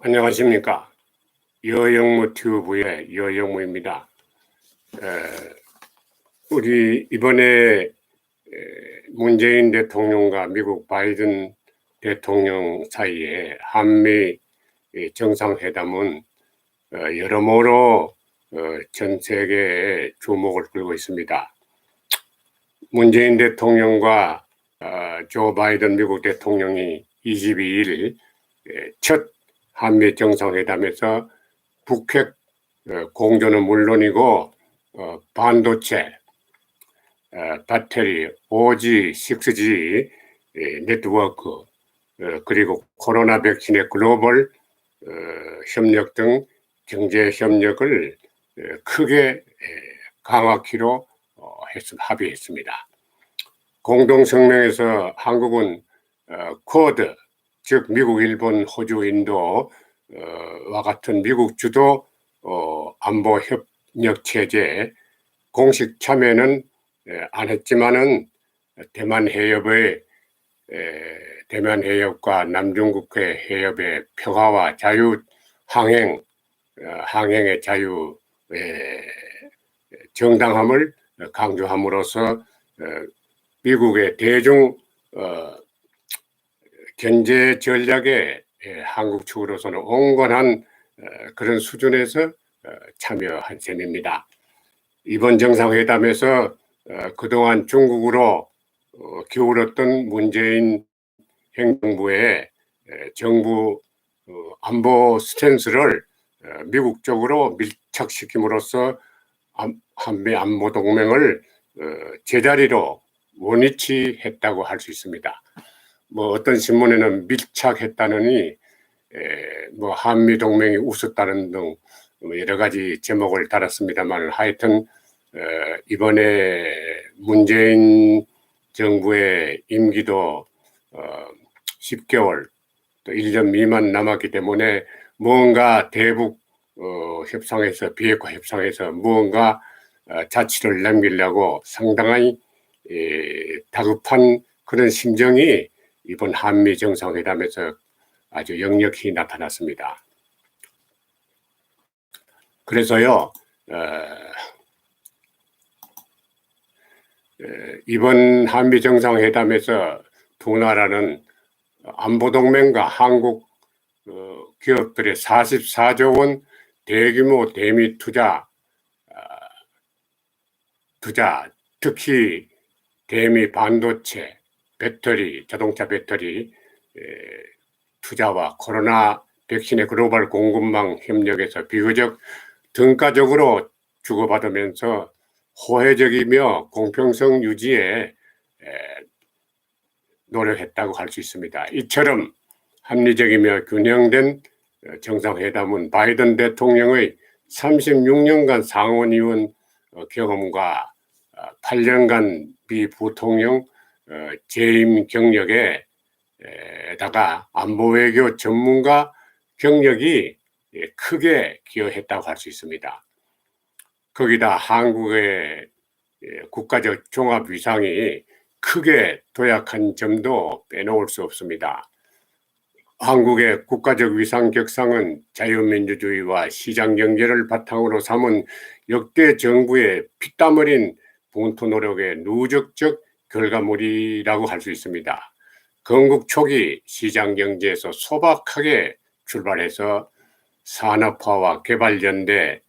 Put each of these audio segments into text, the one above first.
안녕하십니까. 여영무 튜브의 여영무입니다. 에, 우리 이번에 에, 문재인 대통령과 미국 바이든 대통령 사이에 한미 이 정상회담은 어, 여러모로 어, 전 세계에 주목을 끌고 있습니다. 문재인 대통령과 어, 조 바이든 미국 대통령이 22일 에, 첫 한미 정상회담에서 북핵 어, 공조는 물론이고 어, 반도체, 어, 배터리, 5G, 6G 예, 네트워크 어, 그리고 코로나 백신의 글로벌 어, 협력 등 경제 협력을 어, 크게 예, 강화키로 합의했습니다. 공동 성명에서 한국은 어, 쿼드 즉 미국, 일본, 호주, 인도와 같은 미국 주도 어, 안보 협력 체제 공식 참여는 에, 안 했지만은 대만 해협의 에, 대만 해협과 남중국해 해협의 평화와 자유 항행 어, 항행의 자유의 정당함을 강조함으로써 어, 미국의 대중 어, 경제 전략에 예, 한국 측으로서는 온건한 어, 그런 수준에서 어, 참여한 셈입니다. 이번 정상회담에서 어, 그동안 중국으로 어, 기울었던 문재인 행정부의 에, 정부 어, 안보 스탠스를 어, 미국 쪽으로 밀착시킴으로써 안- 한미 안보 동맹을 어, 제자리로 원위치 했다고 할 수 있습니다. 뭐 어떤 신문에는 밀착했다느니 에, 뭐 한미 동맹이 웃었다는 등뭐 여러 가지 제목을 달았습니다만 하여튼 에, 이번에 문재인 정부의 임기도 어, 10개월 또 1년 미만 남았기 때문에 무언가 대북 어, 협상에서 비핵화 협상에서 무언가 어, 자치를 남기려고 상당히 에, 다급한 그런 심정이 이번 한미 정상회담에서 아주 역력히 나타났습니다. 그래서요, 어, 에, 이번 한미 정상회담에서 두 나라는 안보동맹과 한국 어, 기업들의 44조 원 대규모 대미 투자, 아, 투자 특히 대미 반도체, 배터리, 자동차 배터리 에, 투자와 코로나 백신의 글로벌 공급망 협력에서 비교적 등가적으로 주고받으면서 호혜적이며 공평성 유지에 에, 노력했다고 할 수 있습니다. 이처럼 합리적이며 균형된 어, 정상회담은 바이든 대통령의 36년간 상원의원 어, 경험과 8년간 비부통령 어, 재임 경력에 에다가 안보 외교 전문가 경력이 예, 크게 기여했다고 할 수 있습니다. 거기다 한국의 예, 국가적 종합 위상이 크게 도약한 점도 빼놓을 수 없습니다. 한국의 국가적 위상 격상은 자유민주주의와 시장 경제를 바탕으로 삼은 역대 정부의 피땀 흘린 본토 노력의 누적적 결과물이라고 할 수 있습니다. 건국 초기 시장 경제에서 소박하게 출발해서 산업화와 개발 연대,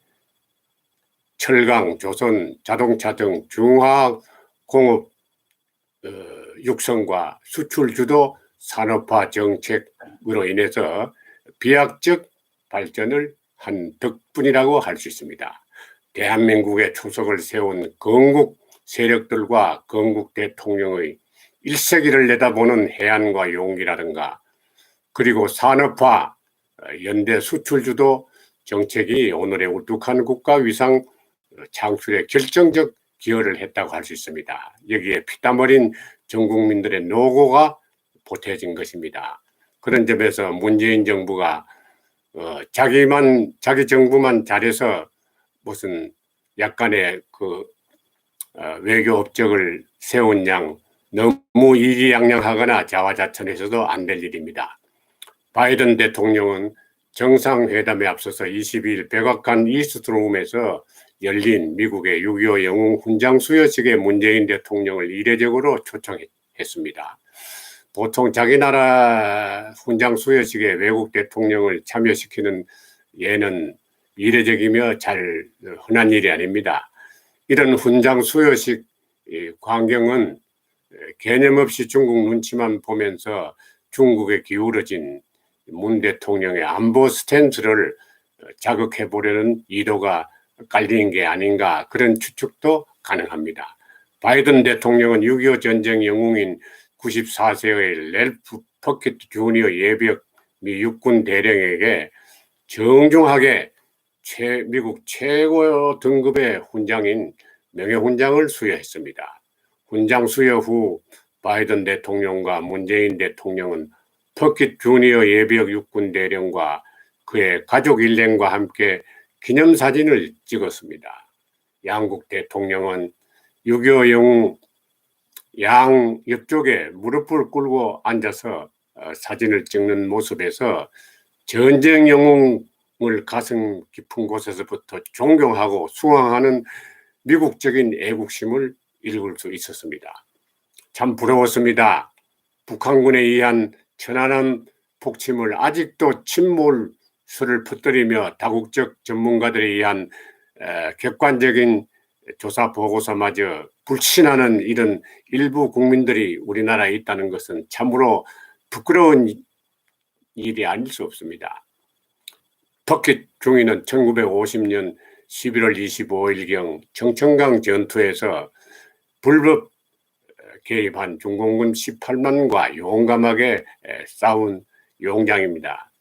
철강, 조선, 자동차 등 중화학 공업 어, 육성과 수출 주도 산업화 정책으로 인해서 비약적 발전을 한 덕분이라고 할 수 있습니다. 대한민국의 초석을 세운 건국 세력들과 건국 대통령의 일세기를 내다보는 해안과 용기라든가 그리고 산업화 어, 연대 수출 주도 정책이 오늘의 우뚝한 국가 위상 창출에 결정적 기여를 했다고 할 수 있습니다. 여기에 피땀 흘린 전 국민들의 노고가 보태진 것입니다. 그런 점에서 문재인 정부가 어, 자기만 자기 정부만 잘해서 무슨 약간의 그 어, 외교 업적을 세운 양 너무 이기양양하거나 자화자찬해서도 안 될 일입니다. 바이든 대통령은 정상회담에 앞서서 22일 백악관 이스트룸에서 열린 미국의 6.25 영웅 훈장 수여식에 문재인 대통령을 이례적으로 초청했습니다. 보통 자기 나라 훈장 수여식에 외국 대통령을 참여시키는 예는 이례적이며 잘 흔한 일이 아닙니다. 이런 훈장 수여식 이 광경은 개념 없이 중국 눈치만 보면서 중국에 기울어진 문 대통령의 안보 스탠스를 자극해 보려는 의도가 깔린 게 아닌가 그런 추측도 가능합니다. 바이든 대통령은 6.25 전쟁 영웅인 94세의 렐프 퍼킷 주니어 예비역 미 육군 대령에게 정중하게 최, 미국 최고 등급의 훈장인 명예훈장을 수여했습니다. 훈장 수여 후 바이든 대통령과 문재인 대통령은 터킷 주니어 예비역 육군 대령과 그의 가족 일행과 함께 기념사진을 찍었습니다. 양국 대통령은 6.25 영웅 양 옆쪽에 무릎을 꿇고 앉아서 어, 사진을 찍는 모습에서 전쟁 영웅 을 가슴 깊은 곳에서부터 존경하고 수강하는 미국적인 애국심을 읽을 수 있었습니다. 참 부러웠습니다. 북한군에 의한 천안함 폭침을 아직도 침몰설을 퍼뜨리며 다국적 전문가들에 의한 에, 객관적인 조사 보고서마저 불신하는 이런 일부 국민들이 우리나라에 있다는 것은 참으로 부끄러운 일이 아닐 수 없습니다. 터키 중위는 1950년 11월 25일경 청천강 전투에서 불법 개입한 중공군 18만과 용감하게 싸운 용장입니다.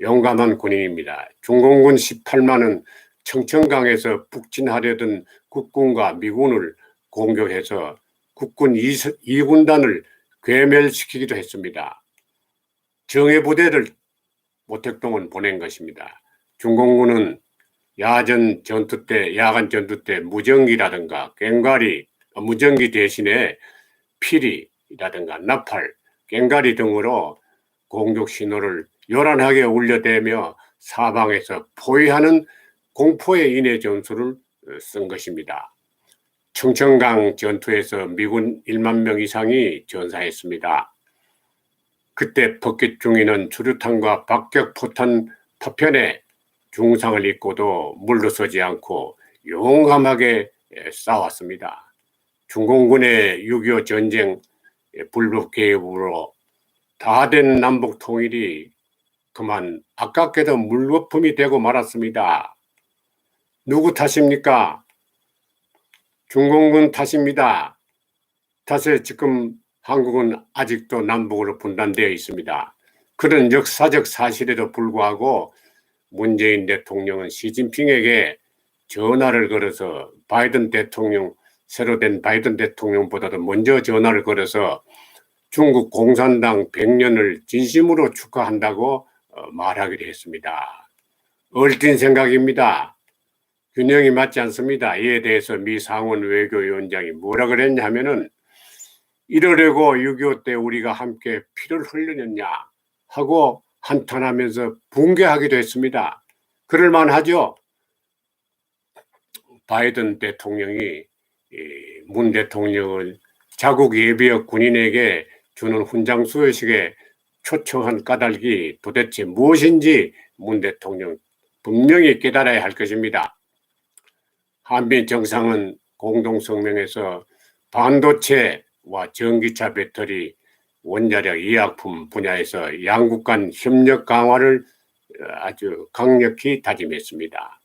용감한 군인입니다. 중공군 18만은 청천강에서 북진하려던 국군과 미군을 공격해서 국군 2군단을 괴멸시키기도 했습니다. 정예부대를 모택동은 보낸 것입니다. 중공군은 야전 전투 때, 야간 전투 때 무전기라든가 꽹과리, 무전기 대신에 피리라든가 나팔, 꽹과리 등으로 공격 신호를 요란하게 울려대며 사방에서 포위하는 공포의 인해 전술을 쓴 것입니다. 청천강 전투에서 미군 1만 명 이상이 전사했습니다. 그때 중위는 주류탄과 박격포탄 파편에 중상을 입고도 물러서지 않고 용감하게 싸웠습니다. 중공군의 6.25 전쟁 불법 개입으로 다 된 남북 통일이 그만 아깝게도 물거품이 되고 말았습니다. 누구 탓입니까? 중공군 탓입니다. 탓에 지금 한국은 아직도 남북으로 분단되어 있습니다. 그런 역사적 사실에도 불구하고 문재인 대통령은 시진핑에게 전화를 걸어서 바이든 대통령 새로 된 바이든 대통령보다도 먼저 전화를 걸어서 중국 공산당 100년을 진심으로 축하한다고 어, 말하기로 했습니다. 얼뛴 생각입니다. 균형이 맞지 않습니다. 이에 대해서 미 상원 외교위원장이 뭐라 그랬냐면은 이러려고 6.25 때 우리가 함께 피를 흘렸냐 하고 한탄하면서 붕괴하기도 했습니다. 그럴만 하죠. 바이든 대통령이 문 대통령을 자국 예비역 군인에게 주는 훈장 수여식에 초청한 까닭이 도대체 무엇인지 문 대통령 분명히 깨달아야 할 것입니다. 한미 정상은 공동성명에서 반도체 와 전기차 배터리 원자력 의약품 분야에서 양국 간 협력 강화를 아주 강력히 다짐했습니다.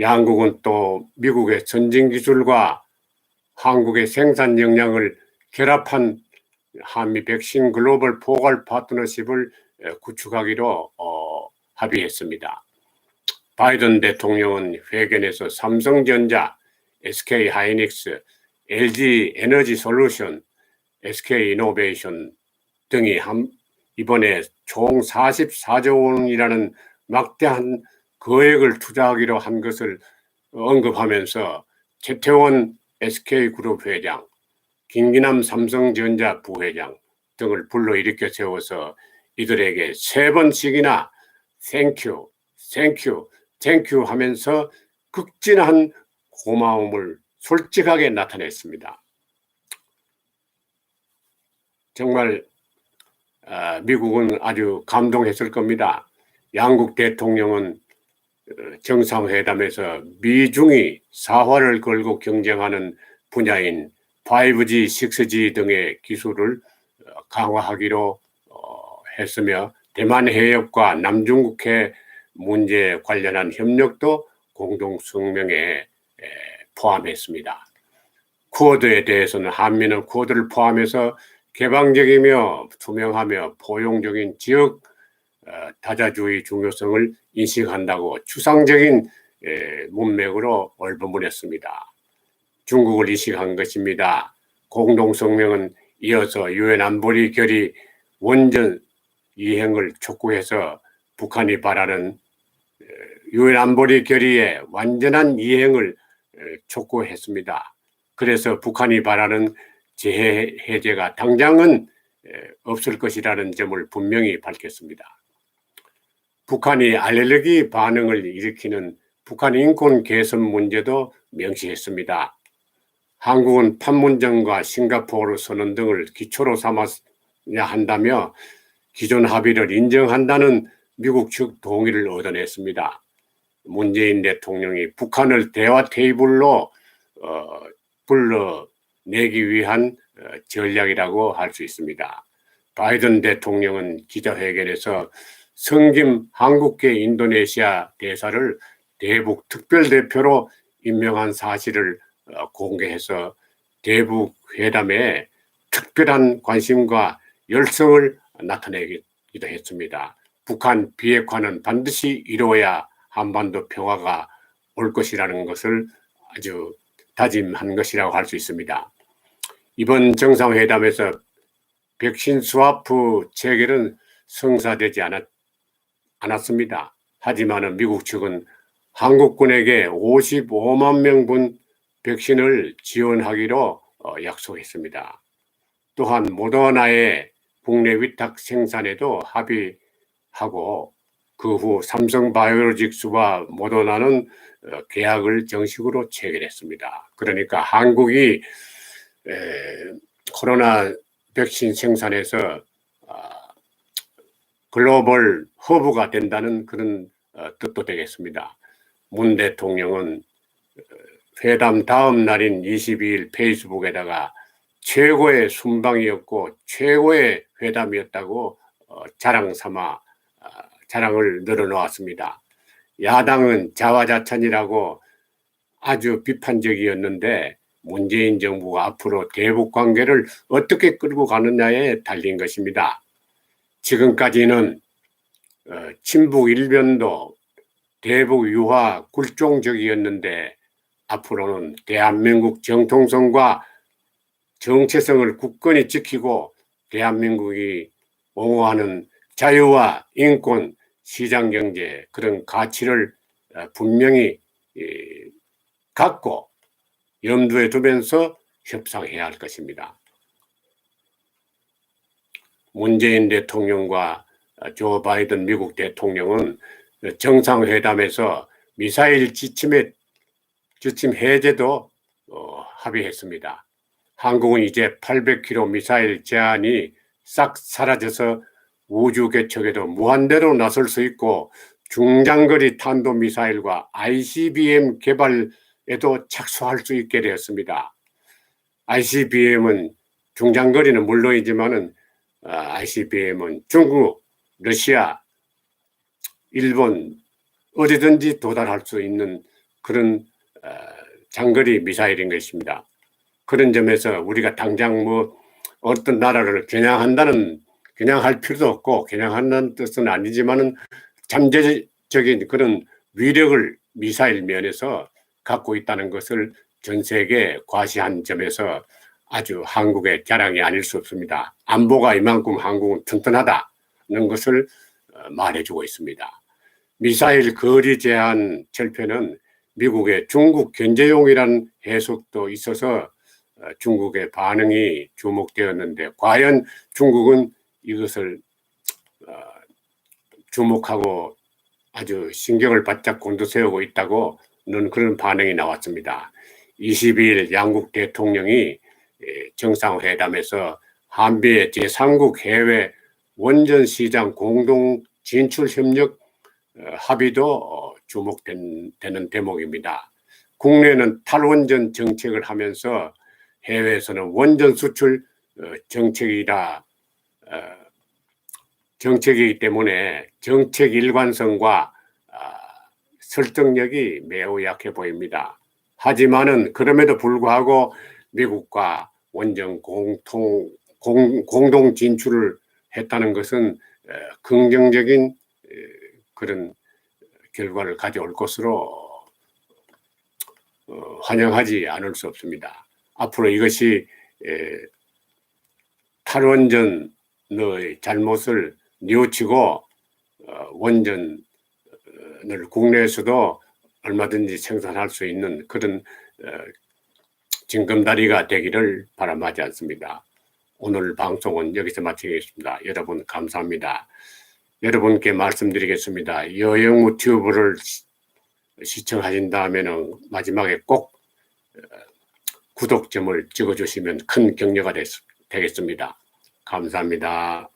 양국은 또 미국의 선진 기술과 한국의 생산 역량을 결합한 한미 백신 글로벌 포괄 파트너십을 구축하기로 어, 합의했습니다. 바이든 대통령은 회견에서 삼성전자, SK 하이닉스, LG 에너지 솔루션, SK 이노베이션 등이 한, 이번에 총 44조 원이라는 막대한 거액을 투자하기로 한 것을 언급하면서 최태원 SK그룹 회장, 김기남 삼성전자 부회장 등을 불러일으켜 세워서 이들에게 세 번씩이나 땡큐, 땡큐, 땡큐 하면서 극진한 고마움을 솔직하게 나타냈습니다. 정말 아, 미국은 아주 감동했을 겁니다. 양국 대통령은 어, 정상회담에서 미중이 사활을 걸고 경쟁하는 분야인 5G, 6G 등의 기술을 어, 강화하기로 어, 했으며 대만 해협과 남중국해 문제 관련한 협력도 공동 성명에 에, 포함했습니다. 쿼드에 대해서는 한미는 쿼드를 포함해서 개방적이며 투명하며 포용적인 지역 어, 다자주의 중요성을 인식한다고 추상적인 에, 문맥으로 얼버무렸습니다. 중국을 인식한 것입니다. 공동성명은 이어서 유엔 안보리 결의 원전 이행을 촉구해서 북한이 바라는 에, 유엔 안보리 결의의 완전한 이행을 에, 촉구했습니다. 그래서 북한이 바라는 재해 해제가 당장은 에, 없을 것이라는 점을 분명히 밝혔습니다. 북한이 알레르기 반응을 일으키는 북한 인권 개선 문제도 명시했습니다. 한국은 판문점과 싱가포르 선언 등을 기초로 삼아야 한다며 기존 합의를 인정한다는 미국 측 동의를 얻어냈습니다. 문재인 대통령이 북한을 대화 테이블로 어, 불러내기 위한 어, 전략이라고 할 수 있습니다. 바이든 대통령은 기자회견에서 성김 한국계 인도네시아 대사를 대북 특별대표로 임명한 사실을 어, 공개해서 대북 회담에 특별한 관심과 열성을 나타내기도 했습니다. 북한 비핵화는 반드시 이루어야 한반도 평화가 올 것이라는 것을 아주 다짐한 것이라고 할 수 있습니다. 이번 정상회담에서 백신 스와프 체결은 성사되지 않았, 않았습니다. 하지만 미국 측은 한국군에게 55만 명분 백신을 지원하기로 어, 약속했습니다. 또한 모더나의 국내 위탁 생산에도 합의하고 그 후 삼성바이오로직스와 모더나는 어, 계약을 정식으로 체결했습니다. 그러니까 한국이 코로나 백신 생산에서 아, 글로벌 허브가 된다는 그런 어, 뜻도 되겠습니다. 문 대통령은 회담 다음 날인 22일 페이스북에다가 최고의 순방이었고 최고의 회담이었다고 어, 자랑 삼아 아, 자랑을 늘어놓았습니다. 야당은 자화자찬이라고 아주 비판적이었는데 문재인 정부가 앞으로 대북 관계를 어떻게 끌고 가느냐에 달린 것입니다. 지금까지는 어, 친북 일변도 대북 유화 굴종적이었는데 앞으로는 대한민국 정통성과 정체성을 굳건히 지키고 대한민국이 옹호하는 자유와 인권, 시장 경제 그런 가치를 어, 분명히 갖고 염두에 두면서 협상해야 할 것입니다. 문재인 대통령과 조 바이든 미국 대통령은 정상회담에서 미사일 지침의 지침 해제도 어, 합의했습니다. 한국은 이제 800km 미사일 제한이 싹 사라져서 우주 개척에도 무한대로 나설 수 있고 중장거리 탄도 미사일과 ICBM 개발에도 착수할 수 있게 되었습니다. ICBM은 중장거리는 물론이지만은 ICBM은 중국, 러시아, 일본 어디든지 도달할 수 있는 그런 어, 장거리 미사일인 것입니다. 그런 점에서 우리가 당장 뭐 어떤 나라를 겨냥한다는 겨냥할 필요도 없고 겨냥한다는 뜻은 아니지만은 잠재적인 그런 위력을 미사일 면에서 갖고 있다는 것을 전 세계에 과시한 점에서 아주 한국의 자랑이 아닐 수 없습니다. 안보가 이만큼 한국은 튼튼하다는 것을 어, 말해주고 있습니다. 미사일 거리 제한 철폐는 미국의 중국 견제용이란 해석도 있어서 어, 중국의 반응이 주목되었는데 과연 중국은 이것을 어, 주목하고 아주 신경을 바짝 곤두세우고 있다고는 그런 반응이 나왔습니다. 22일 양국 대통령이 예, 정상회담에서 한미의 제3국 해외 원전 시장 공동 진출 협력 어, 합의도 어, 주목되는 대목입니다. 국내는 탈원전 정책을 하면서 해외에서는 원전 수출 어, 정책이라 어, 정책이기 때문에 정책 일관성과 아, 설득력이 매우 약해 보입니다. 하지만은 그럼에도 불구하고 미국과 원전 공통 공, 공동 진출을 했다는 것은 에, 긍정적인 에, 그런 결과를 가져올 것으로 어, 환영하지 않을 수 없습니다. 앞으로 이것이 에, 탈원전의 잘못을 뉘우치고 어, 원전을 국내에서도 얼마든지 생산할 수 있는 그런 어, 징검다리가 되기를 바람하지 않습니다. 오늘 방송은 여기서 마치겠습니다. 여러분 감사합니다. 여러분께 말씀드리겠습니다. 여영무 튜브를 시- 시청하신다면 마지막에 꼭 어, 구독점을 찍어주시면 큰 격려가 됐, 되겠습니다. 감사합니다.